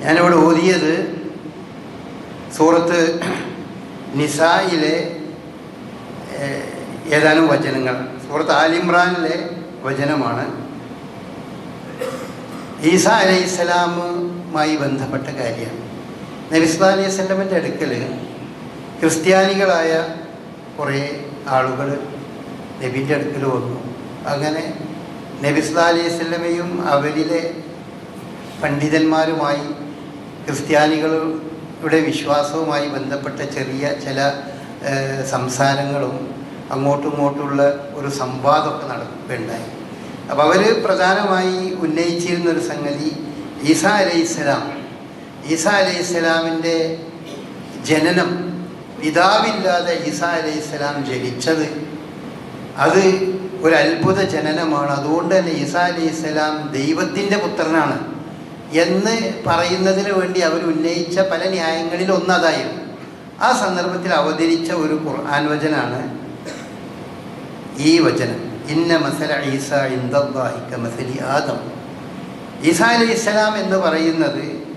ഞാനിവിടെ ഓതിയത് സൂറത്ത് നിസായിലെ ഏതാനും വചനങ്ങൾ. സൂറത്ത് ആലിമ്രാനിലെ വചനമാണ്. ഈസ അലൈഹി സ്വലാമുമായി ബന്ധപ്പെട്ട കാര്യമാണ് നബിസ്ലാ അലൈഹി സ്വലമിന്റെ അടുക്കൽ ക്രിസ്ത്യാനികളായ കുറേ ആളുകൾ നബിന്റെ അടുക്കൽ വന്നു. അങ്ങനെ നബിസ്ലാ അലൈഹി സ്വലമയും അവരിലെ പണ്ഡിതന്മാരുമായി ക്രിസ്ത്യാനികളുടെ വിശ്വാസവുമായി ബന്ധപ്പെട്ട ചെറിയ ചില സംസാരങ്ങളും അങ്ങോട്ടും ഇങ്ങോട്ടുമുള്ള ഒരു സംവാദമൊക്കെ നടക്കുകയുണ്ടായി അപ്പോൾ അവർ പ്രധാനമായി ഉന്നയിച്ചിരുന്ന ഒരു സംഗതി ഈസാ അലൈഹിസ്സലാം ഈസാ അലൈഹിസ്സലാമിന്റെ ജനനം പിതാവില്ലാതെ ഈസാ അലൈഹിസ്സലാം ജനിച്ചത് അത് ഒരു അത്ഭുത ജനനമാണ്. അതുകൊണ്ട് തന്നെ ഈസാ അലൈഹിസ്സലാം ദൈവത്തിന്റെ പുത്രനാണ്. എന്ന് പറയുന്നതിന് വേണ്ടി അവർ ഉന്നയിച്ച പല ന്യായങ്ങളിൽ ഒന്നതായിരുന്നു ആ സന്ദർഭത്തിൽ അവതരിച്ച ഒരു ഖുർആൻ വചനാണ് ഈ വചനം. ഇന്ന മസല ഈസ മസലി ആദം. ഈസാ അലൈഹി ഇസ്ലാം എന്ന് പറയുന്നത്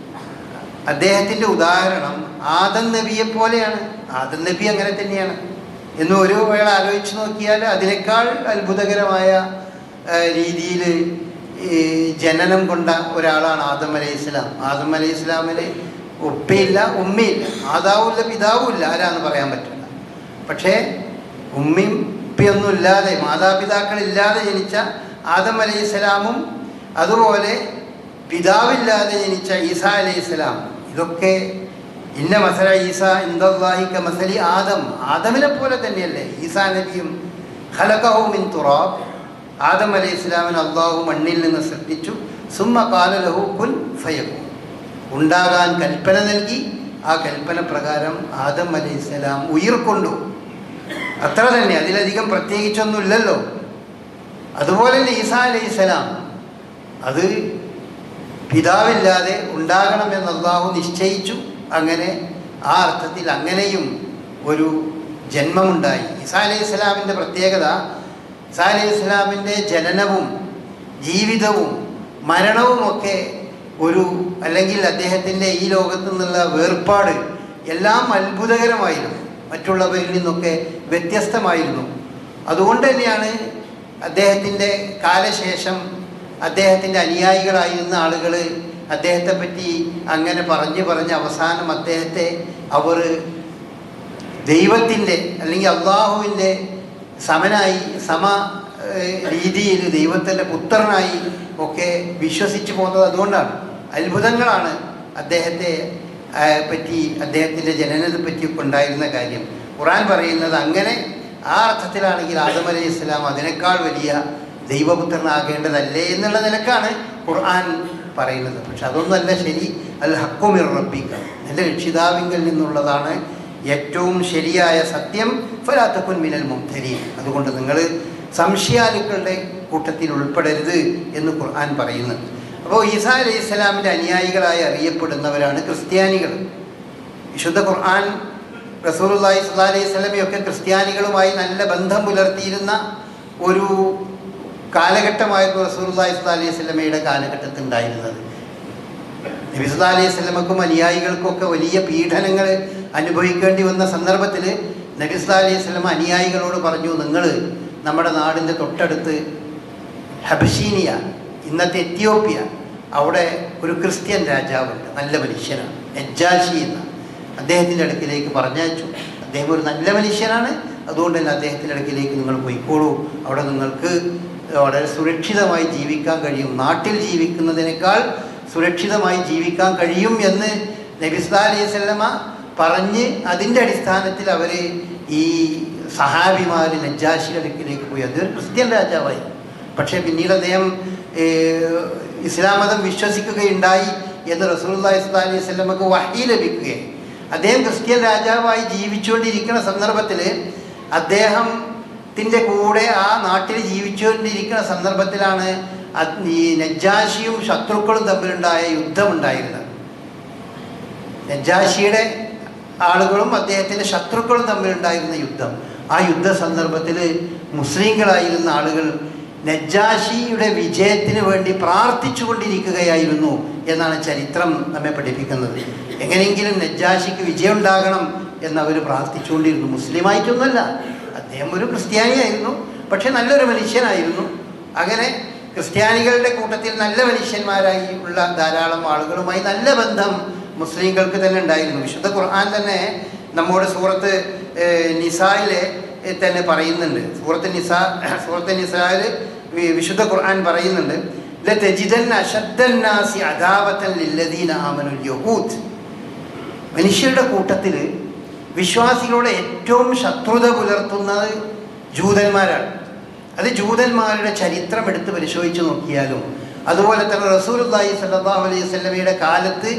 അദ്ദേഹത്തിന്റെ ഉദാഹരണം ആദം നബിയെ പോലെയാണ്. ആദം നബി അങ്ങനെ തന്നെയാണ്. എന്ന് ഓരോ വേള ആലോചിച്ച് നോക്കിയാൽ അതിനേക്കാൾ അത്ഭുതകരമായ രീതിയിൽ ജനനം കൊണ്ട ഒരാളാണ് ആദം അലൈഹി ഇസ്ലാം. ആദം അലൈഹി ഇസ്ലാമിന് ഉപ്പയില്ല ഉമ്മയില്ല. മാതാവുമില്ല പിതാവുമില്ല. ആരാന്ന് പറയാൻ പറ്റില്ല. പക്ഷേ ഉമ്മയും ഉപ്പയൊന്നും ഇല്ലാതെ മാതാപിതാക്കളില്ലാതെ ജനിച്ച ആദം അലൈഹി ഇസ്ലാമും അതുപോലെ പിതാവില്ലാതെ ജനിച്ച ഈസ അലൈഹി ഇസ്ലാം. ഇതൊക്കെ ഇന്ന മസല ഈസ ഇന്ദാഹിക്ക മസലി ആദം. ആദമിനെ പോലെ തന്നെയല്ലേ. ഈസാ നബിയും ഖലഖഹു മിൻ തുറാബ്. ആദം അലി ഇസ്ലാമിന് അള്ളാഹു മണ്ണിൽ നിന്ന് സൃഷ്ടിച്ചു. സുമ്മ കാലലഹു കുൻ ഫയക്കു ഉണ്ടാകാൻ കൽപ്പന നൽകി. ആ കൽപ്പന പ്രകാരം ആദം അലി ഇസ്ലാം ഉയർക്കൊണ്ടു. അത്ര തന്നെ അതിലധികം പ്രത്യേകിച്ചൊന്നുമില്ലല്ലോ. അതുപോലെ തന്നെ ഈസാ അലൈഹി ഇസ്ലാം അത് പിതാവില്ലാതെ ഉണ്ടാകണമെന്ന് അള്ളാഹു നിശ്ചയിച്ചു. അങ്ങനെ ആ അർത്ഥത്തിൽ അങ്ങനെയും ഒരു ജന്മമുണ്ടായി. ഈസാ അലൈഹി സ്വലാമിന്റെ പ്രത്യേകത ഈസാ അലൈഹി സ്വലാമിന്റെ ജനനവും ജീവിതവും മരണവും ഒക്കെ ഒരു അല്ലെങ്കിൽ അദ്ദേഹത്തിന്റെ ഈ ലോകത്തു നിന്നുള്ള വേർപാട് എല്ലാം അത്ഭുതകരമായിരുന്നു. മറ്റുള്ളവരിൽ നിന്നൊക്കെ വ്യത്യസ്തമായിരുന്നു. അതുകൊണ്ട് തന്നെയാണ് അദ്ദേഹത്തിന്റെ കാലശേഷം അദ്ദേഹത്തിന്റെ അനുയായികളായിരുന്ന ആളുകൾ അദ്ദേഹത്തെ പറ്റി അങ്ങനെ പറഞ്ഞ് പറഞ്ഞ് അവസാനം അദ്ദേഹത്തെ അവർ ദൈവത്തിന്റെ അല്ലെങ്കിൽ അള്ളാഹുവിന്റെ സമനായി സമ രീതിയിൽ ദൈവത്തിന്റെ പുത്രനായി ഒക്കെ വിശ്വസിച്ചു പോകുന്നത് അതുകൊണ്ടാണ്. അത്ഭുതങ്ങളാണ് അദ്ദേഹത്തെ പറ്റി അദ്ദേഹത്തിന്റെ ജനനത്തെ പറ്റിയൊക്കെ ഉണ്ടായിരുന്ന കാര്യം. ഖുറാൻ പറയുന്നത് അങ്ങനെ ആ അർത്ഥത്തിലാണെങ്കിൽ ആദം അലൈഹി ഇസ്ലാം അതിനേക്കാൾ വലിയ ദൈവപുത്രനാകേണ്ടതല്ലേ എന്നുള്ള നിലക്കാണ് ഖുർആൻ പറയുന്നത്. പക്ഷെ അതൊന്നല്ല ശരി. അൽ ഹക്കുമിർ റബ്ബിക്ക എന്റെ രക്ഷിതാവിങ്കിൽ നിന്നുള്ളതാണ് ഏറ്റവും ശരിയായ സത്യം ഫലാത്തക്കുൻ മിനൽ മുംതരി അതുകൊണ്ട് നിങ്ങൾ സംശയാലുക്കളുടെ കൂട്ടത്തിൽ ഉൾപ്പെടരുത് എന്ന് ഖുർആൻ പറയുന്നു. അപ്പോൾ ഈസാ അലൈഹി ഇസ്ലാമിന്റെ അനുയായികളായി അറിയപ്പെടുന്നവരാണ് ക്രിസ്ത്യാനികൾ. വിശുദ്ധ ഖുർആൻ റസൂലുള്ളാഹി സ്വല്ലല്ലാഹി അലൈഹി സ്വലമയൊക്കെ ക്രിസ്ത്യാനികളുമായി നല്ല ബന്ധം പുലർത്തിയിരുന്ന ഒരു കാലഘട്ടമായിരുന്നു റസൂലുള്ളാഹി സ്വല്ലല്ലാഹി അലൈഹി സ്വലമയുടെ കാലഘട്ടത്തിൽ ഉണ്ടായിരുന്നത് നബി അലൈഹി അനുയായികൾക്കും അനുയായികൾക്കൊക്കെ വലിയ പീഡനങ്ങൾ അനുഭവിക്കേണ്ടി വന്ന സന്ദർഭത്തിൽ നബി സല്ലല്ലാഹി അലൈഹി വസല്ലമ അനുയായികളോട് പറഞ്ഞു നിങ്ങൾ നമ്മുടെ നാടിന്റെ തൊട്ടടുത്ത് ഹബഷീനിയ ഇന്നത്തെ എത്യോപ്യ അവിടെ ഒരു ക്രിസ്ത്യൻ രാജാവുണ്ട് നല്ല മനുഷ്യനാണ് നജ്ജാഷി എന്ന അദ്ദേഹത്തിന്റെ അടുക്കിലേക്ക് പറഞ്ഞയച്ചു. അദ്ദേഹം ഒരു നല്ല മനുഷ്യനാണ് അതുകൊണ്ട് തന്നെ അദ്ദേഹത്തിന്റെ അടുക്കിലേക്ക് നിങ്ങൾ പോയിക്കോളൂ. അവിടെ നിങ്ങൾക്ക് വളരെ സുരക്ഷിതമായി ജീവിക്കാൻ കഴിയും. നാട്ടിൽ ജീവിക്കുന്നതിനേക്കാൾ സുരക്ഷിതമായി ജീവിക്കാൻ കഴിയും എന്ന് നബിസ്ലാ അലൈഹി സ്വല്ലമ പറഞ്ഞ് അതിന്റെ അടിസ്ഥാനത്തിൽ അവർ ഈ സഹാബിമാർ നജ്ജാശികളിലേക്ക് പോയി. അതൊരു ക്രിസ്ത്യൻ രാജാവായി. പക്ഷേ പിന്നീട് അദ്ദേഹം ഇസ്ലാം മതം വിശ്വസിക്കുകയുണ്ടായി എന്ന് റസൂലുള്ളാഹി സ്വല്ലല്ലാഹി അലൈഹി വസല്ലമക്ക് വഹി ലഭിക്കുകയും അദ്ദേഹം ക്രിസ്ത്യൻ രാജാവായി ജീവിച്ചുകൊണ്ടിരിക്കുന്ന സന്ദർഭത്തിൽ അദ്ദേഹത്തിന്റെ കൂടെ ആ നാട്ടിൽ ജീവിച്ചുകൊണ്ടിരിക്കുന്ന സന്ദർഭത്തിലാണ് ഈ നജ്ജാശിയും ശത്രുക്കളും തമ്മിലുണ്ടായ യുദ്ധമുണ്ടായിരുന്നത്. നജ്ജാഷിയുടെ ആളുകളും അദ്ദേഹത്തിന്റെ ശത്രുക്കളും തമ്മിലുണ്ടായിരുന്ന യുദ്ധം. ആ യുദ്ധ സന്ദർഭത്തിൽ മുസ്ലിങ്ങളായിരുന്ന ആളുകൾ നജ്ജാഷിയുടെ വിജയത്തിന് വേണ്ടി പ്രാർത്ഥിച്ചു കൊണ്ടിരിക്കുകയായിരുന്നു എന്നാണ് ചരിത്രം നമ്മെ പഠിപ്പിക്കുന്നത്. എങ്ങനെയെങ്കിലും നജ്ജാഷിക്ക് വിജയം ഉണ്ടാകണം എന്നവർ പ്രാർത്ഥിച്ചുകൊണ്ടിരുന്നു. മുസ്ലിമായിട്ടൊന്നുമല്ല. അദ്ദേഹം ഒരു ക്രിസ്ത്യാനിയായിരുന്നു. പക്ഷേ നല്ലൊരു മനുഷ്യനായിരുന്നു. അങ്ങനെ ക്രിസ്ത്യാനികളുടെ കൂട്ടത്തിൽ നല്ല മനുഷ്യന്മാരായി ഉള്ള ധാരാളം ആളുകളുമായി നല്ല ബന്ധം മുസ്ലിങ്ങൾക്ക് തന്നെ ഉണ്ടായിരുന്നു. വിശുദ്ധ ഖുർആൻ തന്നെ നമ്മുടെ സൂറത്ത് നിസായിലെ തന്നെ പറയുന്നുണ്ട്. സൂറത്ത് നിസാ സൂറത്ത് നിസായിൽ വിശുദ്ധ ഖുർആൻ പറയുന്നുണ്ട്. മനുഷ്യരുടെ കൂട്ടത്തിൽ വിശ്വാസികളോട് ഏറ്റവും ശത്രുത പുലർത്തുന്നത് ജൂതന്മാരാണ്. അത് ജൂതന്മാരുടെ ചരിത്രം എടുത്ത് പരിശോധിച്ച് നോക്കിയാലും അതുപോലെ തന്നെ റസൂലുല്ലാഹി സല്ലല്ലാഹു അലൈഹി വസല്ലമയുടെ കാലത്ത്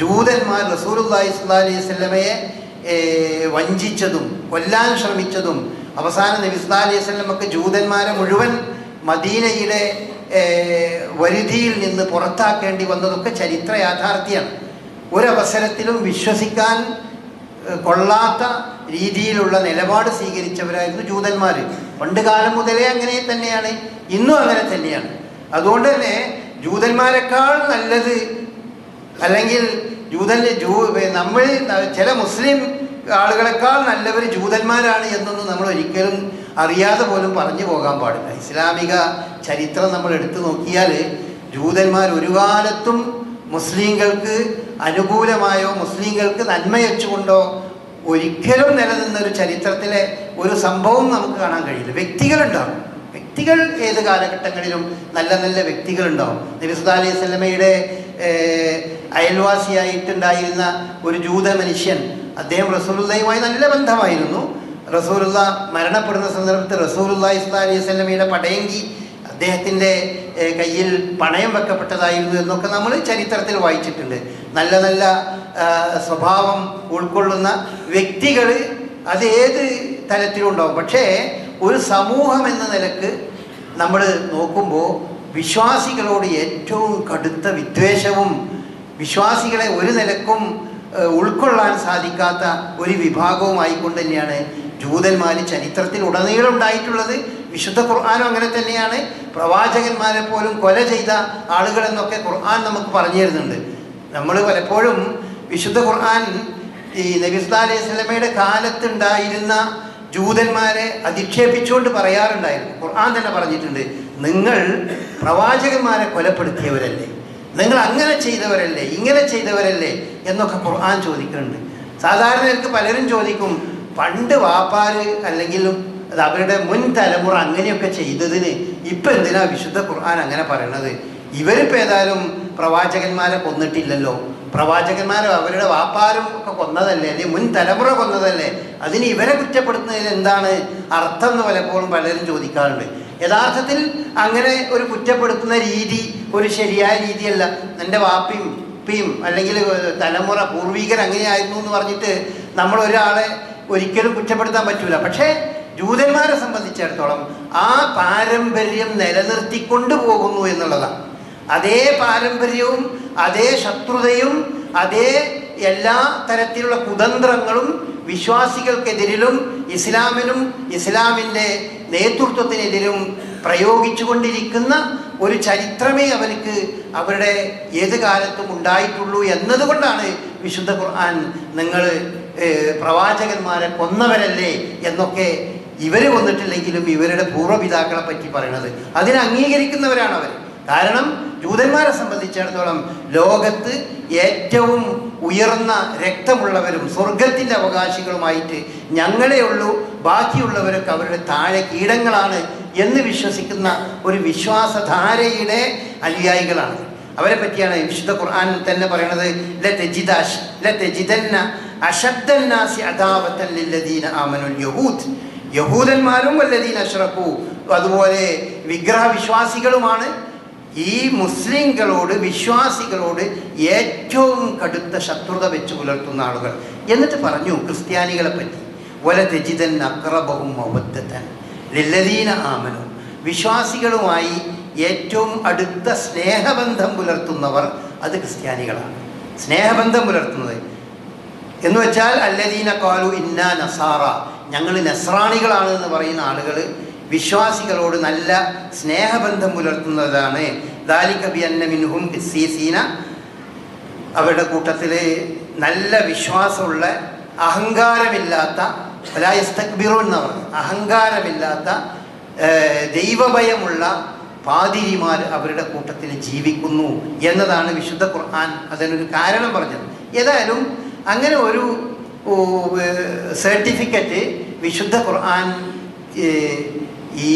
ജൂതന്മാർ റസൂലുല്ലാഹി സ്വല്ലല്ലാഹു അലൈഹി വഞ്ചിച്ചതും കൊല്ലാൻ ശ്രമിച്ചതും അവസാന നബി സ്വല്ലാ അലൈഹി സ്വലമക്ക് ജൂതന്മാരെ മുഴുവൻ മദീനയുടെ വരുതിയിൽ നിന്ന് പുറത്താക്കേണ്ടി വന്നതൊക്കെ ചരിത്ര യാഥാർത്ഥ്യമാണ്. ഒരവസരത്തിലും വിശ്വസിക്കാൻ കൊള്ളാത്ത രീതിയിലുള്ള നിലപാട് സ്വീകരിച്ചവരായിരുന്നു ജൂതന്മാർ പണ്ട് കാലം മുതലേ അങ്ങനെ തന്നെയാണ് ഇന്നും അങ്ങനെ തന്നെയാണ്. അതുകൊണ്ട് തന്നെ ജൂതന്മാരെക്കാൾ നല്ലത് അല്ലെങ്കിൽ ജൂതന്റെ ജൂ നമ്മൾ ചില മുസ്ലിം ആളുകളെക്കാൾ നല്ലവർ ജൂതന്മാരാണ് എന്നൊന്നും നമ്മൾ ഒരിക്കലും അറിയാതെ പോലും പറഞ്ഞു പോകാൻ പാടില്ല. ഇസ്ലാമിക ചരിത്രം നമ്മൾ എടുത്തു നോക്കിയാൽ ജൂതന്മാർ ഒരു കാലത്തും മുസ്ലിങ്ങൾക്ക് അനുകൂലമായോ മുസ്ലിങ്ങൾക്ക് നന്മ വെച്ചുകൊണ്ടോ ഒരിക്കലും നിലനിന്ന ഒരു ചരിത്രത്തിലെ ഒരു സംഭവം നമുക്ക് കാണാൻ കഴിയില്ല. വ്യക്തികളുണ്ടാവും വ്യക്തികൾ ഏത് കാലഘട്ടങ്ങളിലും നല്ല നല്ല വ്യക്തികളുണ്ടാവും നബിസുദ അലൈഹി സ്വലമയുടെ അയൽവാസിയായിട്ടുണ്ടായിരുന്ന ഒരു ജൂത മനുഷ്യൻ അദ്ദേഹം റസൂലുള്ളയുമായി നല്ല ബന്ധമായിരുന്നു. റസൂലുള്ള മരണപ്പെടുന്ന സന്ദർഭത്തിൽ റസൂലുള്ളാഹി സ്വല്ലല്ലാഹി അലൈഹി വസല്ലമയുടെ പടയങ്കി അദ്ദേഹത്തിന്റെ കയ്യിൽ പണയം വെക്കപ്പെട്ടതായിരുന്നു എന്നൊക്കെ നമ്മൾ ചരിത്രത്തിൽ വായിച്ചിട്ടുണ്ട്. നല്ല നല്ല സ്വഭാവം ഉൾക്കൊള്ളുന്ന വ്യക്തികൾ അത് ഏത് തരത്തിലുണ്ടാവും? പക്ഷേ ഒരു സമൂഹം എന്ന നിലയ്ക്ക് നമ്മൾ നോക്കുമ്പോൾ വിശ്വാസികളോട് ഏറ്റവും കടുത്ത വിദ്വേഷവും വിശ്വാസികളെ ഒരു നിലക്കും ഉൾക്കൊള്ളാൻ സാധിക്കാത്ത ഒരു വിഭാഗവുമായിക്കൊണ്ട് തന്നെയാണ് ജൂതന്മാർ ചരിത്രത്തിൽ ഉടനീളം ഉണ്ടായിട്ടുള്ളത്. വിശുദ്ധ ഖുർആാനും അങ്ങനെ തന്നെയാണ്. പ്രവാചകന്മാരെ പോലും കൊല ചെയ്ത ആളുകളെന്നൊക്കെ ഖുർആൻ നമുക്ക് പറഞ്ഞു തരുന്നുണ്ട്. നമ്മൾ പലപ്പോഴും വിശുദ്ധ ഖുർആൻ ഈ നബിസ്ലാ അലൈഹി സ്വലമയുടെ കാലത്തുണ്ടായിരുന്ന ജൂതന്മാരെ അധിക്ഷേപിച്ചുകൊണ്ട് പറയാറുണ്ടായിരുന്നു. ഖുർആൻ തന്നെ പറഞ്ഞിട്ടുണ്ട്. നിങ്ങൾ പ്രവാചകന്മാരെ കൊലപ്പെടുത്തിയവരല്ലേ? നിങ്ങൾ അങ്ങനെ ചെയ്തവരല്ലേ? ഇങ്ങനെ ചെയ്തവരല്ലേ? എന്നൊക്കെ ഖുർആൻ ചോദിക്കുന്നുണ്ട്. സാധാരണ എനിക്ക് പലരും ചോദിക്കും പണ്ട് വാപ്പാര് അല്ലെങ്കിൽ അവരുടെ മുൻ തലമുറ അങ്ങനെയൊക്കെ ചെയ്തതിന് ഇപ്പം എന്തിനാ വിശുദ്ധ ഖുർആൻ അങ്ങനെ പറയണത്? ഇവരിപ്പോൾ ഏതായാലും പ്രവാചകന്മാരെ കൊന്നിട്ടില്ലല്ലോ. പ്രവാചകന്മാരും അവരുടെ വാപ്പാരും ഒക്കെ കൊന്നതല്ലേ? അല്ലെങ്കിൽ മുൻ തലമുറ കൊന്നതല്ലേ? അതിന് ഇവരെ കുറ്റപ്പെടുത്തുന്നതിൽ എന്താണ് അർത്ഥം എന്ന് പലപ്പോഴും പലരും ചോദിക്കാറുണ്ട്. യഥാർത്ഥത്തിൽ അങ്ങനെ ഒരു കുറ്റപ്പെടുത്തുന്ന രീതി ഒരു ശരിയായ രീതിയല്ല. എന്റെ വാപ്പയും ഉപ്പയും അല്ലെങ്കിൽ തലമുറ പൂർവികർ അങ്ങനെയായിരുന്നു എന്ന് പറഞ്ഞിട്ട് നമ്മൾ ഒരാളെ ഒരിക്കലും കുറ്റപ്പെടുത്താൻ പറ്റൂല. പക്ഷേ ജൂതന്മാരെ സംബന്ധിച്ചിടത്തോളം ആ പാരമ്പര്യം നിലനിർത്തിക്കൊണ്ടു പോകുന്നു എന്നുള്ളതാണ്. അതേ പാരമ്പര്യവും അതേ ശത്രുതയും അതേ എല്ലാ തരത്തിലുള്ള കുതന്ത്രങ്ങളും വിശ്വാസികൾക്കെതിരിലും ഇസ്ലാമിനും ഇസ്ലാമിന്റെ നേതൃത്വത്തിനെതിരും പ്രയോഗിച്ചുകൊണ്ടിരിക്കുന്ന ഒരു ചരിത്രമേ അവർക്ക് അവരുടെ ഏത് കാലത്തും ഉണ്ടായിട്ടുള്ളൂ എന്നതുകൊണ്ടാണ് വിശുദ്ധ ഖുർആൻ നിങ്ങൾ പ്രവാചകന്മാരെ കൊന്നവരല്ലേ എന്നൊക്കെ ഇവർ കൊന്നിട്ടില്ലെങ്കിലും ഇവരുടെ പൂർവപിതാക്കളെ പറ്റി പറയണത്. അതിനെ അംഗീകരിക്കുന്നവരാണ് അവർ കാരണം ജൂതന്മാരെ സംബന്ധിച്ചിടത്തോളം ലോകത്ത് ഏറ്റവും ഉയർന്ന രക്തമുള്ളവരും സ്വർഗത്തിന്റെ അവകാശികളുമായിട്ട് ഞങ്ങളെ ഉള്ളൂ ബാക്കിയുള്ളവരൊക്കെ അവരുടെ താഴെ കീടങ്ങളാണ് എന്ന് വിശ്വസിക്കുന്ന ഒരു വിശ്വാസധാരയുടെ അനുയായികളാണ്. അവരെ പറ്റിയാണ് വിശുദ്ധ ഖുർആൻ തന്നെ പറയണത് ആമനുൽ യഹൂദ്. യഹൂദന്മാരും വല്ലദീന അഷ്റഖു അതുപോലെ വിഗ്രഹ വിശ്വാസികളുമാണ് ഈ മുസ്ലിങ്ങളോട് വിശ്വാസികളോട് ഏറ്റവും കടുത്ത ശത്രുത വെച്ച് പുലർത്തുന്ന ആളുകൾ. എന്നിട്ട് പറഞ്ഞു ക്രിസ്ത്യാനികളെ പറ്റി വല തെജിതൻ അക്രബവും മൗബദ്ധൻ ലില്ലദീന ആമനു. വിശ്വാസികളുമായി ഏറ്റവും അടുത്ത സ്നേഹബന്ധം പുലർത്തുന്നവർ അത് ക്രിസ്ത്യാനികളാണ്. സ്നേഹബന്ധം പുലർത്തുന്നത് എന്ന് വെച്ചാൽ അല്ലദീന കാലു ഇന്ന നസാറ. ഞങ്ങൾ നസ്രാണികളാണ് എന്ന് പറയുന്ന ആളുകൾ വിശ്വാസികളോട് നല്ല സ്നേഹബന്ധം പുലർത്തുന്നതാണ്. ദാലിക്കബി ബി അന്ന മിൻഹും ഖിസ്സീസീന അവരുടെ കൂട്ടത്തിൽ നല്ല വിശ്വാസമുള്ള അഹങ്കാരമില്ലാത്ത വലായസ്തക്ബിറു എന്ന് പറഞ്ഞു. അഹങ്കാരമില്ലാത്ത ദൈവഭയമുള്ള പാതിരിമാർ അവരുടെ കൂട്ടത്തിൽ ജീവിക്കുന്നു എന്നതാണ് വിശുദ്ധ ഖുർആൻ അതിനൊരു കാരണം പറഞ്ഞത്. ഏതായാലും അങ്ങനെ ഒരു സർട്ടിഫിക്കറ്റ് വിശുദ്ധ ഖുർആൻ ഈ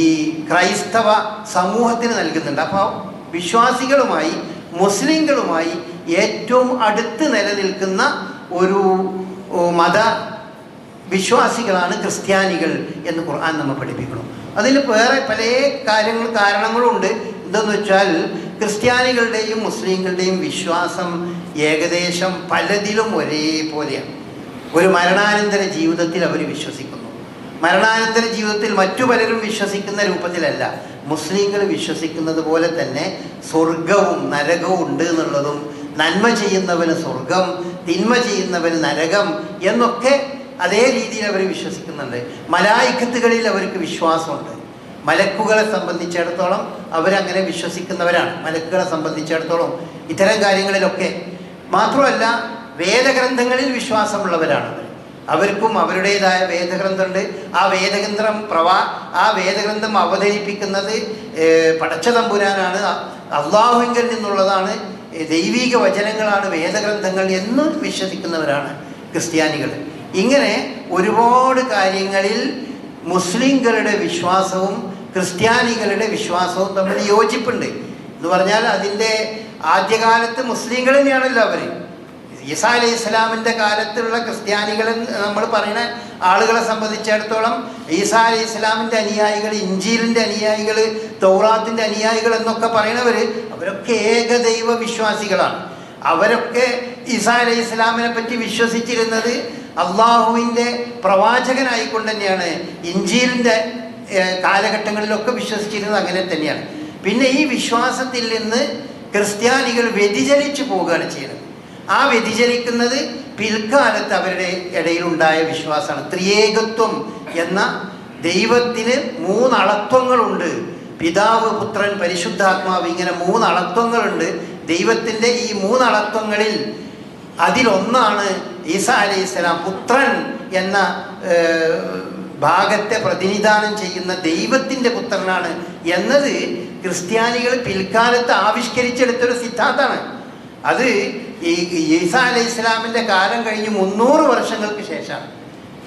ക്രൈസ്തവ സമൂഹത്തിന് നൽകുന്നുണ്ട്. അപ്പോൾ വിശ്വാസികളുമായി മുസ്ലിങ്ങളുമായി ഏറ്റവും അടുത്ത് നിലനിൽക്കുന്ന ഒരു മത വിശ്വാസികളാണ് ക്രിസ്ത്യാനികൾ എന്ന് ഖുർആൻ നമ്മൾ പഠിപ്പിക്കണം അതിൽ വേറെ പല കാര്യങ്ങൾ കാരണങ്ങളുണ്ട്. എന്തെന്ന് വെച്ചാൽ ക്രിസ്ത്യാനികളുടെയും മുസ്ലിങ്ങളുടെയും വിശ്വാസം ഏകദേശം പലതിലും ഒരേപോലെയാണ്. ഒരു മരണാനന്തര ജീവിതത്തിൽ അവർ വിശ്വസിക്കുന്നു. മരണാനന്തര ജീവിതത്തിൽ മറ്റു പലരും വിശ്വസിക്കുന്ന രൂപത്തിലല്ല. മുസ്ലിങ്ങൾ വിശ്വസിക്കുന്നത് പോലെ തന്നെ സ്വർഗവും നരകവും ഉണ്ട് എന്നുള്ളതും നന്മ ചെയ്യുന്നവന് സ്വർഗം തിന്മ ചെയ്യുന്നവന് നരകം എന്നൊക്കെ അതേ രീതിയിൽ അവർ വിശ്വസിക്കുന്നുണ്ട്. മലായിക്കത്തുകളിൽ അവർക്ക് വിശ്വാസമുണ്ട്. മലക്കുകളെ സംബന്ധിച്ചിടത്തോളം അവരങ്ങനെ വിശ്വസിക്കുന്നവരാണ്. മലക്കുകളെ സംബന്ധിച്ചിടത്തോളം ഇത്തരം കാര്യങ്ങളിലൊക്കെ. മാത്രമല്ല വേദഗ്രന്ഥങ്ങളിൽ വിശ്വാസമുള്ളവരാണ് അവർ അവർക്കും അവരുടേതായ വേദഗ്രന്ഥമുണ്ട്. ആ വേദഗ്രന്ഥം പ്രവാ ആ വേദഗ്രന്ഥം അവതരിപ്പിക്കുന്നത് പടച്ച തമ്പുരാനാണ് അള്ളാഹുവിങ്കിൽ നിന്നുള്ളതാണ് ദൈവിക വചനങ്ങളാണ് വേദഗ്രന്ഥങ്ങൾ എന്ന് വിശ്വസിക്കുന്നവരാണ് ക്രിസ്ത്യാനികൾ. ഇങ്ങനെ ഒരുപാട് കാര്യങ്ങളിൽ മുസ്ലിങ്ങളുടെ വിശ്വാസവും ക്രിസ്ത്യാനികളുടെ വിശ്വാസവും തമ്മിൽ യോജിപ്പുണ്ട്. എന്ന് പറഞ്ഞാൽ അതിന്റെ ആദ്യകാലത്ത് മുസ്ലിങ്ങൾ തന്നെയാണല്ലോ അവർ ഈസാ അലൈഹി ഇസ്ലാമിന്റെ കാലത്തുള്ള ക്രിസ്ത്യാനികൾ നമ്മൾ പറയുന്ന ആളുകളെ സംബന്ധിച്ചിടത്തോളം ഈസാ അലൈഹി ഇസ്ലാമിന്റെ അനുയായികൾ ഇഞ്ചീലിന്റെ അനുയായികൾ തൗറാത്തിന്റെ അനുയായികൾ എന്നൊക്കെ പറയണവർ അവരൊക്കെ ഏകദൈവ വിശ്വാസികളാണ്. അവരൊക്കെ ഈസാ അലൈഹി ഇസ്ലാമിനെ പറ്റി വിശ്വസിച്ചിരുന്നത് അള്ളാഹുവിന്റെ പ്രവാചകനായിക്കൊണ്ട് തന്നെയാണ്. ഇഞ്ചീലിന്റെ കാലഘട്ടങ്ങളിലൊക്കെ വിശ്വസിച്ചിരുന്നത് അങ്ങനെ തന്നെയാണ്. പിന്നെ ഈ വിശ്വാസത്തിൽ നിന്ന് ക്രിസ്ത്യാനികൾ വ്യതിചലിച്ചു പോവുകയാണ് ചെയ്യുന്നത്. ആ വ്യതിചലിക്കുന്നത് പിൽക്കാലത്ത് അവരുടെ ഇടയിലുണ്ടായ വിശ്വാസമാണ്. ത്രിയേകത്വം എന്ന ദൈവത്തിന് മൂന്നളത്വങ്ങളുണ്ട്. പിതാവ് പുത്രൻ പരിശുദ്ധാത്മാവ് ഇങ്ങനെ മൂന്നളത്വങ്ങളുണ്ട്. ദൈവത്തിന്റെ ഈ മൂന്നളത്വങ്ങളിൽ അതിലൊന്നാണ് ഈസാ അലൈഹി സ്വലാം. പുത്രൻ എന്ന ഭാഗത്തെ പ്രതിനിധാനം ചെയ്യുന്ന ദൈവത്തിന്റെ പുത്രനാണ് എന്നത് ക്രിസ്ത്യാനികൾ പിൽക്കാലത്ത് ആവിഷ്കരിച്ചെടുത്തൊരു സിദ്ധാന്തമാണ് അത് ഈ ഈസ അലൈഹി ഇസ്ലാമിന്റെ കാലം കഴിഞ്ഞ് മുന്നൂറ് വർഷങ്ങൾക്ക് ശേഷം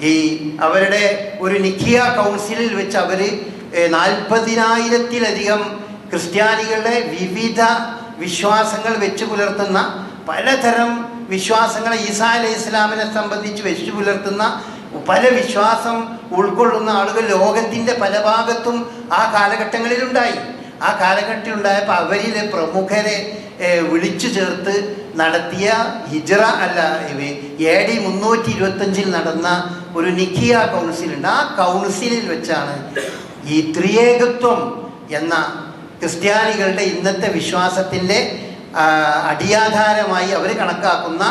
ഈ അവരുടെ ഒരു നിഖിയ കൗൺസിലിൽ വെച്ച് അവർ നാൽപ്പതിനായിരത്തിലധികം ക്രിസ്ത്യാനികളുടെ വിവിധ വിശ്വാസങ്ങൾ വെച്ച് പുലർത്തുന്ന പലതരം വിശ്വാസങ്ങളെ ഈസാ അലൈഹി ഇസ്ലാമിനെ സംബന്ധിച്ച് വെച്ച് പുലർത്തുന്ന പല വിശ്വാസം ഉൾക്കൊള്ളുന്ന ആളുകൾ ലോകത്തിന്റെ പല ഭാഗത്തും ആ കാലഘട്ടങ്ങളിലുണ്ടായി. ആ കാലഘട്ടത്തിലുണ്ടായപ്പോൾ അവരിലെ പ്രമുഖരെ വിളിച്ചു ചേർത്ത് നടത്തിയ ഹിജറ അല്ല എ ഡി മുന്നൂറ്റി ഇരുപത്തഞ്ചിൽ നടന്ന ഒരു നിക്കിയ കൗൺസിലുണ്ട് ആ കൗൺസിലിൽ വെച്ചാണ് ഈ ത്രിയേകത്വം എന്ന ക്രിസ്ത്യാനികളുടെ ഇന്നത്തെ വിശ്വാസത്തിന്റെ അടിയാധാരമായി അവർ കണക്കാക്കുന്ന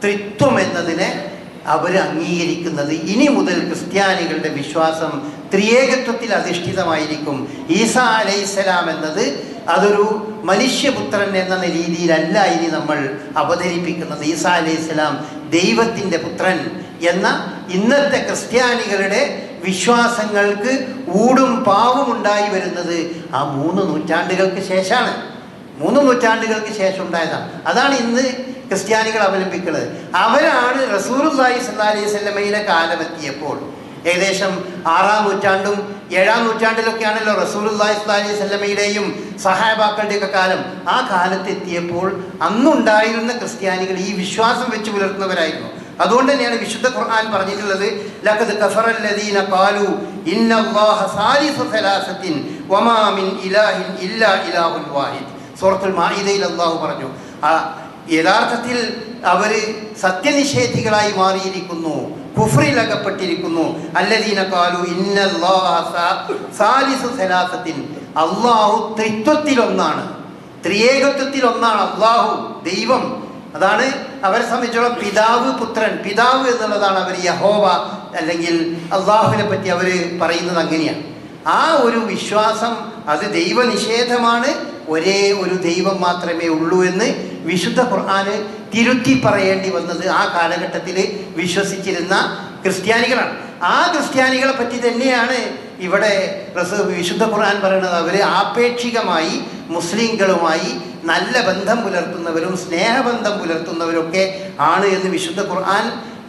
ത്രിത്വം എന്നതിനെ അവർ അംഗീകരിക്കുന്നത്. ഇനി മുതൽ ക്രിസ്ത്യാനികളുടെ വിശ്വാസം ത്രിയേകത്വത്തിൽ അധിഷ്ഠിതമായിരിക്കും. ഈസാ അലൈഹിസ്സലാം എന്നത് അതൊരു മനുഷ്യപുത്രൻ എന്ന രീതിയിലല്ല ഇനി നമ്മൾ അവതരിപ്പിക്കുന്നത്. ഈസാ അലൈഹിസ്സലാം ദൈവത്തിന്റെ പുത്രൻ എന്ന ഇന്നത്തെ ക്രിസ്ത്യാനികളുടെ വിശ്വാസങ്ങൾക്ക് ഊടും പാവും ഉണ്ടായി വരുന്നത് ആ മൂന്ന് നൂറ്റാണ്ടുകൾക്ക് ശേഷമാണ്. മൂന്ന് നൂറ്റാണ്ടുകൾക്ക് ശേഷം ഉണ്ടായതാണ്. അതാണ് ഇന്ന് ക്രിസ്ത്യാനികൾ അവലംബിക്കുന്നത്. അവരാണ് റസൂലുള്ളാഹി സ്വല്ലല്ലാഹി അലൈഹി വസല്ലമയുടെ കാലമെത്തിയപ്പോൾ. ഏകദേശം ആറാം നൂറ്റാണ്ടും ഏഴാം നൂറ്റാണ്ടിലൊക്കെയാണല്ലോ റസൂലുള്ളാഹി സ്വല്ലല്ലാഹി അലൈഹി വസല്ലമയുടെയും സഹാബാക്കളുടെയൊക്കെ കാലം. ആ കാലത്തെത്തിയപ്പോൾ അന്നുണ്ടായിരുന്ന ക്രിസ്ത്യാനികൾ ഈ വിശ്വാസം വെച്ച് പുലർത്തുന്നവരായിരുന്നു. അതുകൊണ്ട് തന്നെയാണ് വിശുദ്ധ ഖുർആൻ പറഞ്ഞിട്ടുള്ളത് ലഖദ് കഫറല്ലദീന ഖാലു ഇന്നല്ലാഹ സാലിസു വമാ മിൻ ഇലാഹിൻ ഇല്ലാ ഇലാഹുൽ വാഹിദ്. സൂറത്തുൽ മാഇദയിൽ അല്ലാഹു പറഞ്ഞു യഥാർത്ഥത്തിൽ അവർ സത്യനിഷേധികളായി മാറിയിരിക്കുന്നു കുഫ്രിൽ അകപ്പെട്ടിരിക്കുന്നു അല്ലദീന അള്ളാഹു ത്രിത്വത്തിലൊന്നാണ്. ത്രിയേകത്വത്തിൽ ഒന്നാണ് അള്ളാഹു ദൈവം. അതാണ് അവരെ സംബന്ധിച്ചോളം പിതാവ് പുത്രൻ. പിതാവ് എന്നുള്ളതാണ് അവർ യഹോവ അല്ലെങ്കിൽ അള്ളാഹുവിനെ പറ്റി അവർ പറയുന്നത് അങ്ങനെയാണ്. ആ ഒരു വിശ്വാസം അത് ദൈവനിഷേധമാണ് ഒരേ ഒരു ദൈവം മാത്രമേ ഉള്ളൂ എന്ന് വിശുദ്ധ ഖുർആന് തിരുത്തി പറയേണ്ടി വന്നത് ആ കാലഘട്ടത്തിൽ വിശ്വസിച്ചിരുന്ന ക്രിസ്ത്യാനികളാണ്. ആ ക്രിസ്ത്യാനികളെ പറ്റി തന്നെയാണ് ഇവിടെ വിശുദ്ധ ഖുർആൻ പറയുന്നത്. അവർ ആപേക്ഷികമായി മുസ്ലിങ്ങളുമായി നല്ല ബന്ധം പുലർത്തുന്നവരും സ്നേഹബന്ധം പുലർത്തുന്നവരൊക്കെ ആണ് എന്ന് വിശുദ്ധ ഖുർആൻ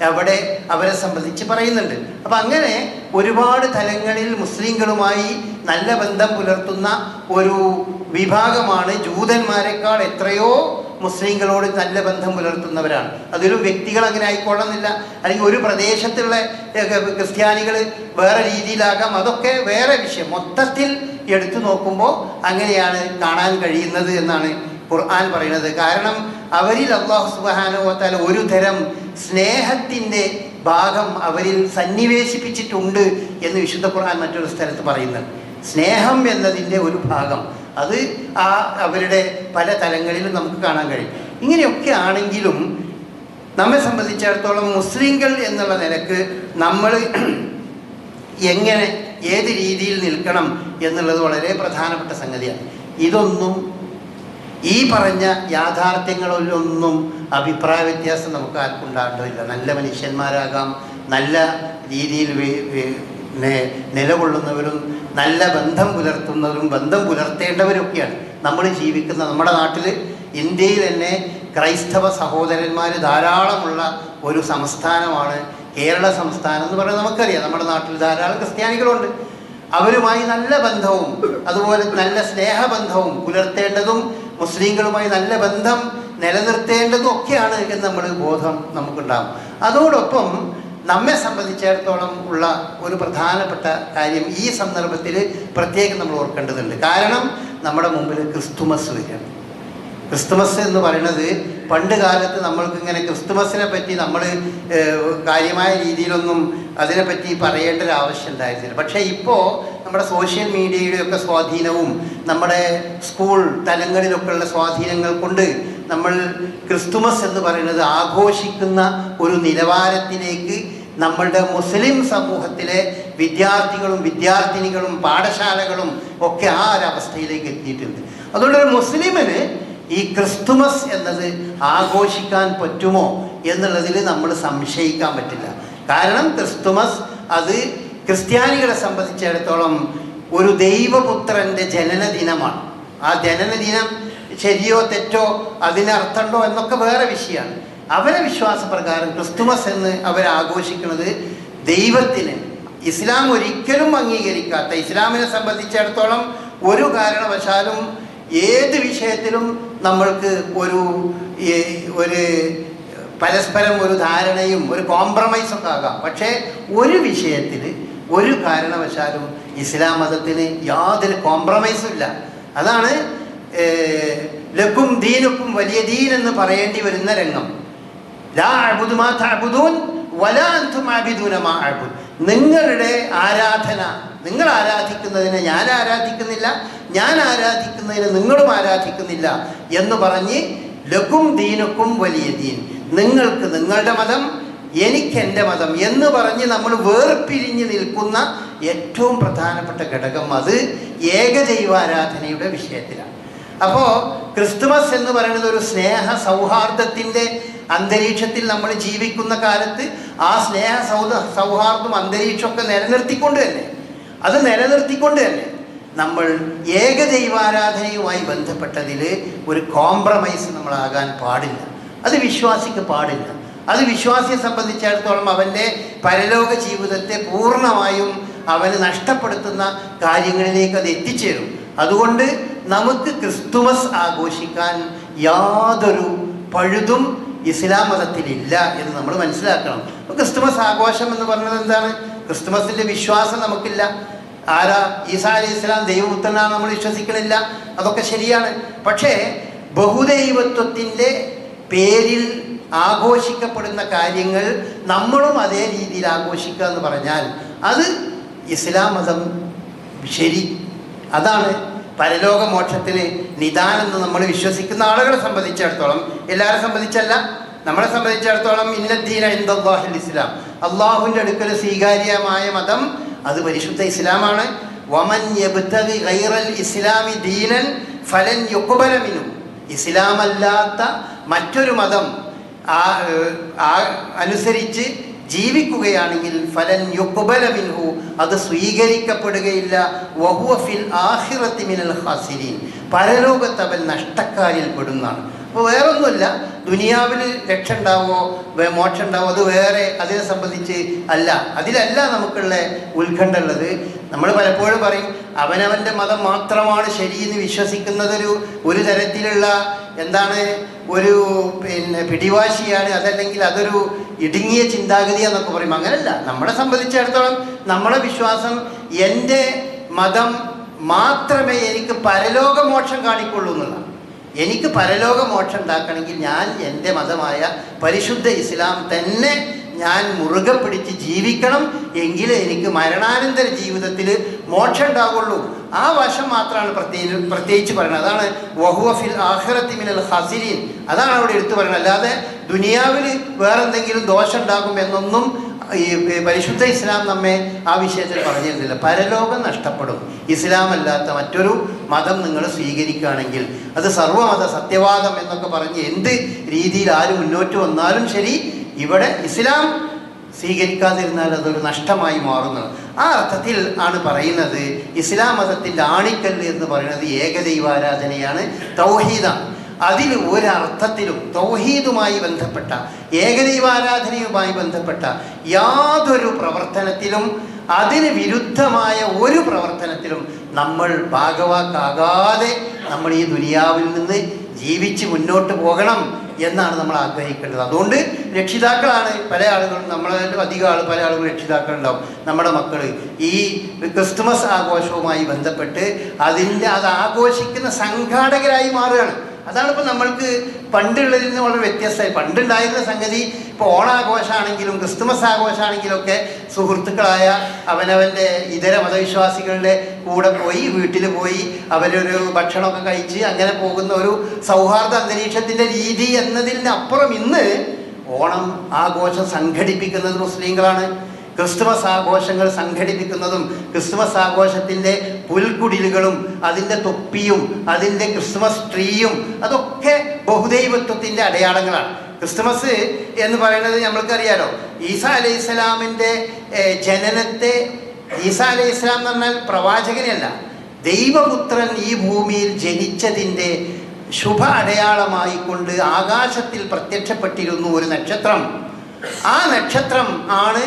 അവിടെ അവരെ സംബന്ധിച്ച് പറയുന്നുണ്ട്. അപ്പം അങ്ങനെ ഒരുപാട് തലങ്ങളിൽ മുസ്ലിങ്ങളുമായി നല്ല ബന്ധം പുലർത്തുന്ന ഒരു വിഭാഗമാണ് ജൂതന്മാരെക്കാൾ എത്രയോ മുസ്ലിങ്ങളോട് നല്ല ബന്ധം പുലർത്തുന്നവരാണ്. അതൊരു വ്യക്തികൾ അങ്ങനെ ആയിക്കൊള്ളുന്നില്ല അല്ലെങ്കിൽ ഒരു പ്രദേശത്തുള്ള ക്രിസ്ത്യാനികൾ വേറെ രീതിയിലാകാം. അതൊക്കെ വേറെ വിഷയം. മൊത്തത്തിൽ എടുത്തു നോക്കുമ്പോൾ അങ്ങനെയാണ് കാണാൻ കഴിയുന്നത് എന്നാണ് ഖുർആൻ പറയുന്നത്. കാരണം അവരിൽ അള്ളാഹു സുബാനുവത്താൽ ഒരു തരം സ്നേഹത്തിന്റെ ഭാഗം അവരിൽ സന്നിവേശിപ്പിച്ചിട്ടുണ്ട് എന്ന് വിശുദ്ധ ഖുർആൻ മറ്റൊരു സ്ഥലത്ത് പറയുന്നുണ്ട് സ്നേഹം എന്നതിന്റെ ഒരു ഭാഗം. അത് ആ അവരുടെ പല തലങ്ങളിലും നമുക്ക് കാണാൻ കഴിയും. ഇങ്ങനെയൊക്കെ ആണെങ്കിലും നമ്മെ സംബന്ധിച്ചിടത്തോളം മുസ്ലിങ്ങൾ എന്നുള്ള നിലയ്ക്ക് നമ്മൾ എങ്ങനെ ഏത് രീതിയിൽ നിൽക്കണം എന്നുള്ളത് വളരെ പ്രധാനപ്പെട്ട സംഗതിയാണ്. ഇതൊന്നും ഈ പറഞ്ഞ യാഥാർത്ഥ്യങ്ങളിലൊന്നും അഭിപ്രായ വ്യത്യാസം നമുക്ക് ആർക്കും ഉണ്ടാകേണ്ടതില്ല. നല്ല മനുഷ്യന്മാരാകാം നല്ല രീതിയിൽ നിലകൊള്ളുന്നവരും നല്ല ബന്ധം പുലർത്തുന്നവരും ബന്ധം പുലർത്തേണ്ടവരൊക്കെയാണ്. നമ്മൾ ജീവിക്കുന്ന നമ്മുടെ നാട്ടിൽ ഇന്ത്യയിൽ തന്നെ ക്രൈസ്തവ സഹോദരന്മാർ ധാരാളമുള്ള ഒരു സംസ്ഥാനമാണ് കേരള സംസ്ഥാനം എന്ന് പറയുന്നത് നമുക്കറിയാം. നമ്മുടെ നാട്ടിൽ ധാരാളം ക്രിസ്ത്യാനികളുണ്ട്. അവരുമായി നല്ല ബന്ധവും അതുപോലെ നല്ല സ്നേഹബന്ധവും പുലർത്തേണ്ടതും മുസ്ലിങ്ങളുമായി നല്ല ബന്ധം നിലനിർത്തേണ്ടതും ഒക്കെയാണ് എന്ന് നമ്മൾ ബോധം നമുക്കുണ്ടാകും അതോടൊപ്പം നമ്മെ സംബന്ധിച്ചിടത്തോളം ഉള്ള ഒരു പ്രധാനപ്പെട്ട കാര്യം ഈ സന്ദർഭത്തിൽ പ്രത്യേകം നമ്മൾ ഓർക്കേണ്ടതുണ്ട്. കാരണം നമ്മുടെ മുമ്പിൽ ക്രിസ്തുമസ് വരികയാണ്. ക്രിസ്തുമസ് എന്ന് പറയുന്നത് പണ്ട് കാലത്ത് നമ്മൾക്ക് ഇങ്ങനെ ക്രിസ്തുമസിനെ പറ്റി നമ്മൾ കാര്യമായ രീതിയിലൊന്നും അതിനെപ്പറ്റി പറയേണ്ട ഒരു ആവശ്യം ഉണ്ടായിരുന്നില്ല. പക്ഷേ ഇപ്പോൾ നമ്മുടെ സോഷ്യൽ മീഡിയയുടെ ഒക്കെ സ്വാധീനവും നമ്മുടെ സ്കൂൾ തലങ്ങളിലൊക്കെയുള്ള സ്വാധീനങ്ങൾ കൊണ്ട് നമ്മൾ ക്രിസ്തുമസ് എന്ന് പറയുന്നത് ആഘോഷിക്കുന്ന ഒരു നിലവാരത്തിലേക്ക് നമ്മളുടെ മുസ്ലിം സമൂഹത്തിലെ വിദ്യാർത്ഥികളും വിദ്യാർത്ഥിനികളും പാഠശാലകളും ഒക്കെ ആ ഒരു അവസ്ഥയിലേക്ക് എത്തിയിട്ടുണ്ട്. അതുകൊണ്ട് ഒരു മുസ്ലിമിന് ഈ ക്രിസ്തുമസ് എന്നത് ആഘോഷിക്കാൻ പറ്റുമോ എന്നുള്ളതിൽ നമ്മൾ സംശയിക്കാൻ പറ്റില്ല. കാരണം ക്രിസ്തുമസ് അത് ക്രിസ്ത്യാനികളെ സംബന്ധിച്ചിടത്തോളം ഒരു ദൈവപുത്രന്റെ ജനനദിനമാണ്. ആ ജനനദിനം ശരിയോ തെറ്റോ അതിനർത്ഥമുണ്ടോ എന്നൊക്കെ വേറെ വിഷയമാണ്. അവരെ വിശ്വാസപ്രകാരം ക്രിസ്തുമസ് എന്ന് അവരാഘോഷിക്കുന്നത് ദൈവത്തിന്. ഇസ്ലാം ഒരിക്കലും അംഗീകരിക്കാത്ത ഇസ്ലാമിനെ സംബന്ധിച്ചിടത്തോളം ഒരു കാരണവശാലും ഏത് വിഷയത്തിലും നമ്മൾക്ക് ഒരു ഒരു പരസ്പരം ഒരു ധാരണയും ഒരു കോംപ്രമൈസൊക്കെ ആകാം. പക്ഷേ ഒരു വിഷയത്തിൽ ഒരു കാരണവശാലും ഇസ്ലാം മതത്തിന് യാതൊരു കോംപ്രമൈസും ഇല്ല. അതാണ് ലക്കും ദീനുക്കും വലിയ ദീൻ എന്ന് പറയേണ്ടി വരുന്ന രംഗം. നിങ്ങളുടെ ആരാധന നിങ്ങൾ ആരാധിക്കുന്നതിനെ ഞാൻ ആരാധിക്കുന്നില്ല ഞാൻ ആരാധിക്കുന്നതിനെ നിങ്ങളും ആരാധിക്കുന്നില്ല എന്ന് പറഞ്ഞ് ലക്കും ദീനുക്കും വലിയ ദീൻ. നിങ്ങൾക്ക് നിങ്ങളുടെ മതം എനിക്ക് എന്റെ മതം എന്ന് പറഞ്ഞ് നമ്മൾ വേർപിരിഞ്ഞ് നിൽക്കുന്ന ഏറ്റവും പ്രധാനപ്പെട്ട ഘടകം അത് ഏകദൈവാരാധനയുടെ വിഷയത്തിലാണ്. അപ്പോൾ ക്രിസ്തുമസ് എന്ന് പറയുന്നത് ഒരു സ്നേഹ സൗഹാർദ്ദത്തിന്റെ അന്തരീക്ഷത്തിൽ നമ്മൾ ജീവിക്കുന്ന കാലത്ത് ആ സ്നേഹ സൗദ സൗഹാർദ്ദം അന്തരീക്ഷമൊക്കെ നിലനിർത്തിക്കൊണ്ട് തന്നെ അത് നിലനിർത്തിക്കൊണ്ട് തന്നെ നമ്മൾ ഏകദൈവാരാധനയുമായി ബന്ധപ്പെട്ടതിൽ ഒരു കോംപ്രമൈസ് നമ്മളാകാൻ പാടില്ല. അത് വിശ്വാസിക്ക് പാടില്ല. അത് വിശ്വാസിയെ സംബന്ധിച്ചിടത്തോളം അവന്റെ പരലോക ജീവിതത്തെ പൂർണമായും അവന് നഷ്ടപ്പെടുത്തുന്ന കാര്യങ്ങളിലേക്ക് അത് എത്തിച്ചേരും. അതുകൊണ്ട് നമുക്ക് ക്രിസ്തുമസ് ആഘോഷിക്കാൻ യാതൊരു പഴുതും ഇസ്ലാം മതത്തിലില്ല എന്ന് നമ്മൾ മനസ്സിലാക്കണം. ക്രിസ്തുമസ് ആഘോഷം എന്ന് പറഞ്ഞത് എന്താണ്? ക്രിസ്തുമസിന്റെ വിശ്വാസം നമുക്കില്ല. ആരാ? ഈസാ അലി ഇസ്ലാം ദൈവപുത്രനാണ് നമ്മൾ വിശ്വസിക്കണില്ല. അതൊക്കെ ശരിയാണ്. പക്ഷേ ബഹുദൈവത്വത്തിന്റെ പേരിൽ ആഘോഷിക്കപ്പെടുന്ന കാര്യങ്ങൾ നമ്മളും അതേ രീതിയിൽ ആഘോഷിക്കുക എന്ന് പറഞ്ഞാൽ അത് ഇസ്ലാം മതം ശരി അതാണ് പരലോകമോക്ഷത്തിന് നിദാനെന്ന് നമ്മൾ വിശ്വസിക്കുന്ന ആളുകളെ സംബന്ധിച്ചിടത്തോളം. എല്ലാവരെ സംബന്ധിച്ചല്ല നമ്മളെ സംബന്ധിച്ചിടത്തോളം ഇന്നദ്ദീന ഇന്ദാഹിൽ ഇസ്ലാം. അള്ളാഹുവിന്റെ അടുക്കൽ സ്വീകാര്യമായ മതം അത് പരിശുദ്ധ ഇസ്ലാമാണ്. വമൻ ഇസ്ലാമി ദീനൻ ഫലൻ യുക്കുബലമിനും മിനു. ഇസ്ലാമല്ലാത്ത മറ്റൊരു മതം അനുസരിച്ച് ജീവിക്കുകയാണെങ്കിൽ ഫലൻ മിൻഹു അത് സ്വീകരിക്കപ്പെടുകയില്ല. വഹുവ ഫിൽ ആഖിറത്തി മിനൽ ഹാസിരി പരലോകത്ത് അവൻ നഷ്ടക്കാരിൽ പെടുന്നതാണ്. അപ്പോൾ വേറൊന്നുമില്ല ദുനിയാവിൽ രക്ഷ ഉണ്ടാവോ മോക്ഷം ഉണ്ടാവോ അത് വേറെ അതിനെ സംബന്ധിച്ച് അല്ല. അതിലല്ല നമുക്കുള്ള ഉത്കണ്ഠ ഉള്ളത് നമ്മൾ പലപ്പോഴും പറയും അവനവന്റെ മതം മാത്രമാണ് ശരിയെന്ന് വിശ്വസിക്കുന്നതൊരു ഒരു തരത്തിലുള്ള എന്താണ് ഒരു പിന്നെ പിടിവാശിയാണ് അതല്ലെങ്കിൽ അതൊരു ഇടുങ്ങിയ ചിന്താഗതി എന്നൊക്കെ പറയും. അങ്ങനല്ല. നമ്മളെ സംബന്ധിച്ചിടത്തോളം നമ്മളെ വിശ്വാസം എന്റെ മതം മാത്രമേ എനിക്ക് പരലോകമോക്ഷം കാണിക്കുള്ളൂ എന്നുള്ളതാണ്. എനിക്ക് പരലോകമോക്ഷം ഉണ്ടാക്കണമെങ്കിൽ ഞാൻ എന്റെ മതമായ പരിശുദ്ധ ഇസ്ലാം തന്നെ ഞാൻ മുറുകെ പിടിച്ച് ജീവിക്കണം എങ്കിൽ എനിക്ക് മരണാനന്തര ജീവിതത്തിൽ മോക്ഷം ഉണ്ടാവുള്ളൂ ആ വശം മാത്രമാണ് പ്രത്യേക പ്രത്യേകിച്ച് പറയുന്നത്. അതാണ് വഹുവഫിൽ ആഹ്റത്തി മിനൽ ഹസിരീൻ അതാണ് അവിടെ എടുത്തു പറയുന്നത്. അല്ലാതെ ദുനിയാവിൽ വേറെന്തെങ്കിലും ദോഷം ഉണ്ടാകും എന്നൊന്നും ഈ പരിശുദ്ധ ഇസ്ലാം നമ്മെ ആ വിഷയത്തിൽ പറഞ്ഞിരുന്നില്ല. പരലോകം നഷ്ടപ്പെടും. ഇസ്ലാം അല്ലാത്ത മറ്റൊരു മതം നിങ്ങൾ സ്വീകരിക്കുകയാണെങ്കിൽ അത് സർവമത സത്യവാദം എന്നൊക്കെ പറഞ്ഞ് എന്ത് രീതിയിൽ ആര് മുന്നോട്ട് വന്നാലും ശരി ഇവിടെ ഇസ്ലാം സ്വീകരിക്കാതിരുന്നാൽ അതൊരു നഷ്ടമായി മാറുന്നത് ആ അർത്ഥത്തിൽ ആണ് പറയുന്നത് ഇസ്ലാം മതത്തിന്റെ ആണിക്കല്ല് എന്ന് പറയുന്നത് ഏകദൈവാരാധനയാണ് തൗഹീദാണ്. അതിൽ ഒരർത്ഥത്തിലും തൗഹീദുമായി ബന്ധപ്പെട്ട ഏകദൈവാരാധനയുമായി ബന്ധപ്പെട്ട യാതൊരു പ്രവർത്തനത്തിലും അതിന് വിരുദ്ധമായ ഒരു പ്രവർത്തനത്തിലും നമ്മൾ ഭാഗവാക്കാകാതെ നമ്മൾ ഈ ദുനിയാവിൽ നിന്ന് ജീവിച്ച് മുന്നോട്ട് പോകണം. എന്നാണ് നമ്മൾ ആഗ്രഹിക്കേണ്ടത്. അതുകൊണ്ട് രക്ഷിതാക്കളാണ് പല ആളുകളും നമ്മളെ അധികം ആൾ പല ആളുകളും രക്ഷിതാക്കളുണ്ടാവും നമ്മുടെ മക്കൾ ഈ ക്രിസ്തുമസ് ആഘോഷവുമായി ബന്ധപ്പെട്ട് അതിന്റെ അത് ആഘോഷിക്കുന്ന സംഘാടകരായി മാറുകയാണ്. അതാണ് ഇപ്പോൾ നമ്മൾക്ക് പണ്ടുള്ളതിൽ നിന്ന് വളരെ വ്യത്യസ്തമായി. പണ്ടുണ്ടായിരുന്ന സംഗതി ഇപ്പോൾ ഓണാഘോഷമാണെങ്കിലും ക്രിസ്തുമസ് ആഘോഷമാണെങ്കിലും ഒക്കെ സുഹൃത്തുക്കളായ അവനവന്റെ ഇതര മതവിശ്വാസികളുടെ കൂടെ പോയി വീട്ടിൽ പോയി അവരൊരു ഭക്ഷണമൊക്കെ കഴിച്ച് അങ്ങനെ പോകുന്ന ഒരു സൗഹാർദ്ദ അന്തരീക്ഷത്തിന്റെ രീതി എന്നതിന്റെ അപ്പുറം ഇന്ന് ഓണം ആഘോഷം സംഘടിപ്പിക്കുന്നത് മുസ്ലിങ്ങളാണ്. ക്രിസ്തുമസ് ആഘോഷങ്ങൾ സംഘടിപ്പിക്കുന്നതും ക്രിസ്തുമസ് ആഘോഷത്തിന്റെ പുൽക്കുടിലുകളും അതിന്റെ തൊപ്പിയും അതിന്റെ ക്രിസ്മസ് ട്രീയും അതൊക്കെ ബഹുദൈവത്വത്തിന്റെ അടയാളങ്ങളാണ്. ക്രിസ്തുമസ് എന്ന് പറയുന്നത് നമ്മൾക്കറിയാലോ ഈസ അലൈഹി സ്വലാമിന്റെ ജനനത്തെ ഈസ അലൈഹി സ്വലാം എന്ന് പറഞ്ഞാൽ പ്രവാചകനല്ല ദൈവപുത്രൻ ഈ ഭൂമിയിൽ ജനിച്ചതിന്റെ ശുഭ അടയാളമായി കൊണ്ട് ആകാശത്തിൽ പ്രത്യക്ഷപ്പെട്ടിരുന്നു ഒരു നക്ഷത്രം. ആ നക്ഷത്രം ആണ്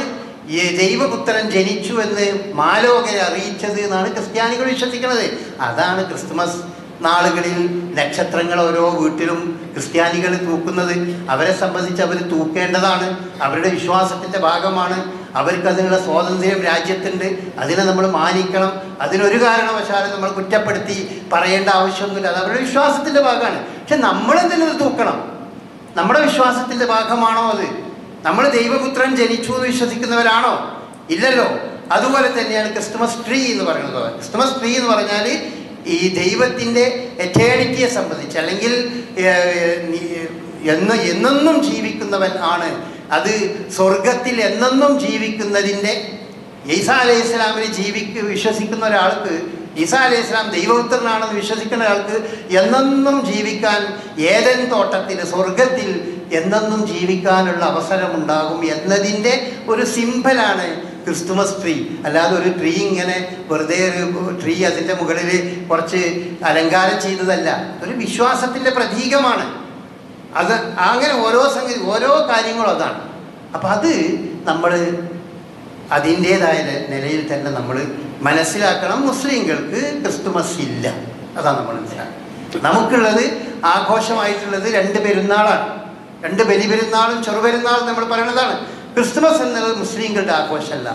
ദൈവപുത്രൻ ജനിച്ചു എന്ന് മാലോകരെ അറിയിച്ചത് എന്നാണ് ക്രിസ്ത്യാനികൾ വിശ്വസിക്കുന്നത്. അതാണ് ക്രിസ്മസ് നാളുകളിൽ നക്ഷത്രങ്ങൾ ഓരോ വീട്ടിലും ക്രിസ്ത്യാനികൾ തൂക്കുന്നത്. അവരെ സംബന്ധിച്ച് അവർ തൂക്കേണ്ടതാണ്. അവരുടെ വിശ്വാസത്തിന്റെ ഭാഗമാണ്. അവർക്ക് അതിനുള്ള സ്വാതന്ത്ര്യം രാജ്യത്തുണ്ട്. അതിനെ നമ്മൾ മാനിക്കണം. അതിനൊരു കാരണവശാലും നമ്മൾ കുറ്റപ്പെടുത്തി പറയേണ്ട ആവശ്യമൊന്നുമില്ല. അത് അവരുടെ വിശ്വാസത്തിന്റെ ഭാഗമാണ്. പക്ഷെ നമ്മളെന്തിനത് തൂക്കണം? നമ്മുടെ വിശ്വാസത്തിന്റെ ഭാഗമാണോ അത്? നമ്മൾ ദൈവപുത്രൻ ജനിച്ചു എന്ന് വിശ്വസിക്കുന്നവരാണോ? ഇല്ലല്ലോ. അതുപോലെ തന്നെയാണ് ക്രിസ്മസ് ട്രീ എന്ന് പറയുന്നത്. ക്രിസ്തുമസ് ട്രീ എന്ന് പറഞ്ഞാൽ ഈ ദൈവത്തിന്റെ എറ്റേണിറ്റിയെ സംബന്ധിച്ച് അല്ലെങ്കിൽ എന്ന് എന്നെന്നും ജീവിക്കുന്നവൻ ആണ്. അത് സ്വർഗത്തിൽ എന്നെന്നും ജീവിക്കുന്നതിന്റെ ഈസാ അലൈഹി ഇസ്ലാമിൽ ജീവിക്ക് വിശ്വസിക്കുന്ന ഒരാൾക്ക് ഈസാ അലൈഹി ഇസ്ലാം ദൈവപുത്രനാണെന്ന് വിശ്വസിക്കുന്ന ആൾക്ക് എന്നെന്നും ജീവിക്കാൻ ഏതൻ തോട്ടത്തിൽ സ്വർഗത്തിൽ എന്നെന്നും ജീവിക്കാനുള്ള അവസരമുണ്ടാകും എന്നതിന്റെ ഒരു സിംബലാണ് ക്രിസ്തുമസ് ട്രീ. അല്ലാതെ ഒരു ട്രീ ഇങ്ങനെ വെറുതെ ഒരു ട്രീ അതിന്റെ മുകളിൽ കുറച്ച് അലങ്കാരം ചെയ്തതല്ല. ഒരു വിശ്വാസത്തിന്റെ പ്രതീകമാണ്. അത് അങ്ങനെ ഓരോ സംഗതി ഓരോ കാര്യങ്ങളും അതാണ്. അപ്പം അത് നമ്മൾ അതിന്റേതായ നിലയിൽ തന്നെ നമ്മൾ മനസ്സിലാക്കണം. മുസ്ലിങ്ങൾക്ക് ക്രിസ്തുമസ് ഇല്ല. അതാണ് നമ്മൾ മനസ്സിലാക്കുക നമുക്കുള്ളത് ആഘോഷമായിട്ടുള്ളത് രണ്ട് പെരുന്നാളാണ്. രണ്ട് ബലി പെരുന്നാളും ചെറുപെരുന്നാളും നമ്മൾ പറയുന്നതാണ് ക്രിസ്തുമസ് എന്നത് മുസ്ലിങ്ങളുടെ ആഘോഷമല്ല.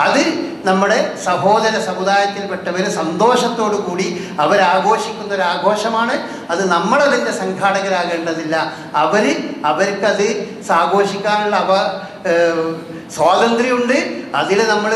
അത് നമ്മുടെ സഹോദര സമുദായത്തിൽപ്പെട്ടവർ സന്തോഷത്തോടു കൂടി അവരാഘോഷിക്കുന്ന ഒരു ആഘോഷമാണ് അത് നമ്മളതിന്റെ സംഘാടകരാകേണ്ടതില്ല. അവർ അവർക്കത് ആഘോഷിക്കാനുള്ള അവ സ്വാതന്ത്ര്യമുണ്ട്. അതിൽ നമ്മൾ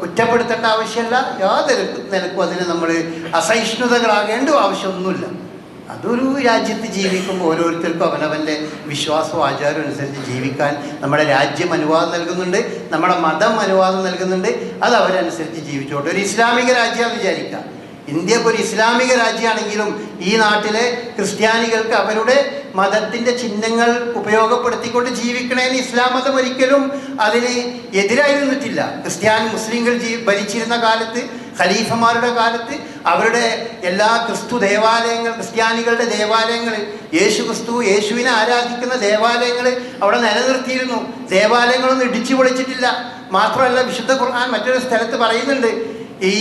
കുറ്റപ്പെടുത്തേണ്ട ആവശ്യമില്ല. യാതൊരു നിലക്കും അതിന് നമ്മൾ അസഹിഷ്ണുതകളാകേണ്ട ആവശ്യമൊന്നുമില്ല. അതൊരു രാജ്യത്ത് ജീവിക്കുമ്പോൾ ഓരോരുത്തർക്കും അവനവന്റെ വിശ്വാസവും ആചാരവും അനുസരിച്ച് ജീവിക്കാൻ നമ്മുടെ രാജ്യം അനുവാദം നൽകുന്നുണ്ട്. നമ്മുടെ മതം അനുവാദം നൽകുന്നുണ്ട്. അത് അവരനുസരിച്ച് ജീവിച്ചോട്ടെ. ഒരു ഇസ്ലാമിക രാജ്യമാണെന്ന് വിചാരിക്കുക ഇന്ത്യ ഇപ്പോൾ ഒരു ഇസ്ലാമിക രാജ്യമാണെങ്കിലും ഈ നാട്ടിലെ ക്രിസ്ത്യാനികൾക്ക് അവരുടെ മതത്തിന്റെ ചിഹ്നങ്ങൾ ഉപയോഗപ്പെടുത്തിക്കൊണ്ട് ജീവിക്കണേന്ന് ഇസ്ലാം മതം ഒരിക്കലും അതിന് എതിരായി നിന്നിട്ടില്ല ക്രിസ്ത്യാനി മുസ്ലിങ്ങൾ ജീ ഭരിച്ചിരുന്ന കാലത്ത് ഖലീഫമാരുടെ കാലത്ത് അവരുടെ എല്ലാ ക്രിസ്തു ദേവാലയങ്ങൾ ക്രിസ്ത്യാനികളുടെ ദേവാലയങ്ങൾ യേശു ക്രിസ്തു യേശുവിനെ ആരാധിക്കുന്ന ദേവാലയങ്ങൾ അവിടെ നിലനിർത്തിയിരുന്നു. ദേവാലയങ്ങളൊന്നും ഇടിച്ചു പൊളിച്ചിട്ടില്ല. മാത്രമല്ല വിശുദ്ധ ഖുർആൻ മറ്റൊരു സ്ഥലത്ത് പറയുന്നുണ്ട് ഈ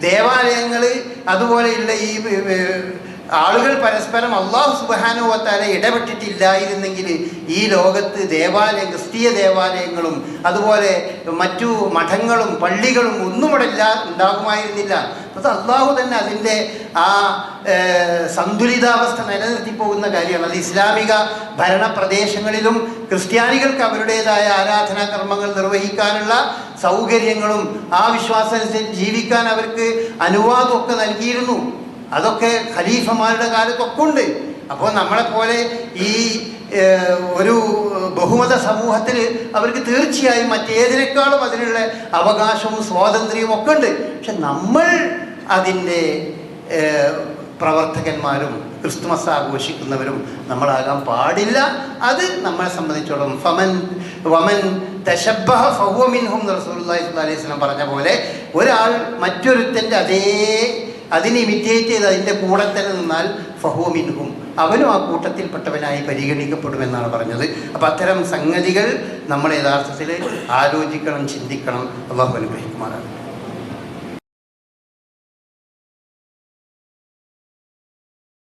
ദേവാലയങ്ങൾ അതുപോലെയുള്ള ഈ ആളുകൾ പരസ്പരം അള്ളാഹു സുബാനുവത്താലെ ഇടപെട്ടിട്ടില്ലായിരുന്നെങ്കിൽ ഈ ലോകത്ത് ദേവാലയ ക്രിസ്തീയ ദേവാലയങ്ങളും അതുപോലെ മറ്റു മഠങ്ങളും പള്ളികളും ഒന്നും ഇവിടെ ഇല്ല ഉണ്ടാകുമായിരുന്നില്ല. അത് അള്ളാഹു തന്നെ അതിന്റെ ആ സന്തുലിതാവസ്ഥ നിലനിർത്തി പോകുന്ന കാര്യമാണ്. അത് ഇസ്ലാമിക ഭരണപ്രദേശങ്ങളിലും ക്രിസ്ത്യാനികൾക്ക് അവരുടേതായ ആരാധനാ കർമ്മങ്ങൾ നിർവഹിക്കാനുള്ള സൗകര്യങ്ങളും ആ വിശ്വാസം ജീവിക്കാൻ അവർക്ക് അനുവാദമൊക്കെ നൽകിയിരുന്നു. അതൊക്കെ ഖലീഫമാരുടെ കാലത്തൊക്കെ ഉണ്ട് അപ്പോൾ നമ്മളെപ്പോലെ ഈ ഒരു ബഹുമത സമൂഹത്തിൽ അവർക്ക് തീർച്ചയായും മറ്റേതിനേക്കാളും അതിനുള്ള അവകാശവും സ്വാതന്ത്ര്യവും ഒക്കെ ഉണ്ട്. പക്ഷെ നമ്മൾ അതിന്റെ പ്രവർത്തകന്മാരും ക്രിസ്തുമസ് ആഘോഷിക്കുന്നവരും നമ്മളാകാൻ പാടില്ല. അത് നമ്മളെ സംബന്ധിച്ചോളം ഫമൻ വമൻ തശബ്ബഹ ഫഹുവ മിൻഹും എന്ന് റസൂലുള്ളാഹി സ്വല്ലല്ലാഹി അലൈഹി സ്വലം പറഞ്ഞ പോലെ ഒരാൾ മറ്റൊരുത്തന്റെ അതേ അതിനെ ഇമിറ്റേറ്റ് ചെയ്ത് അതിന്റെ കൂടെ തന്നെ നിന്നാൽ ഫഹോമിൻഹും അവനും ആ കൂട്ടത്തിൽപ്പെട്ടവനായി പരിഗണിക്കപ്പെടുമെന്നാണ് പറഞ്ഞത്. അപ്പം അത്തരം സംഗതികൾ നമ്മൾ യഥാർത്ഥത്തിൽ ആലോചിക്കണം ചിന്തിക്കണം. അള്ളാഹു അനുഗ്രഹിക്കുമാറാണ്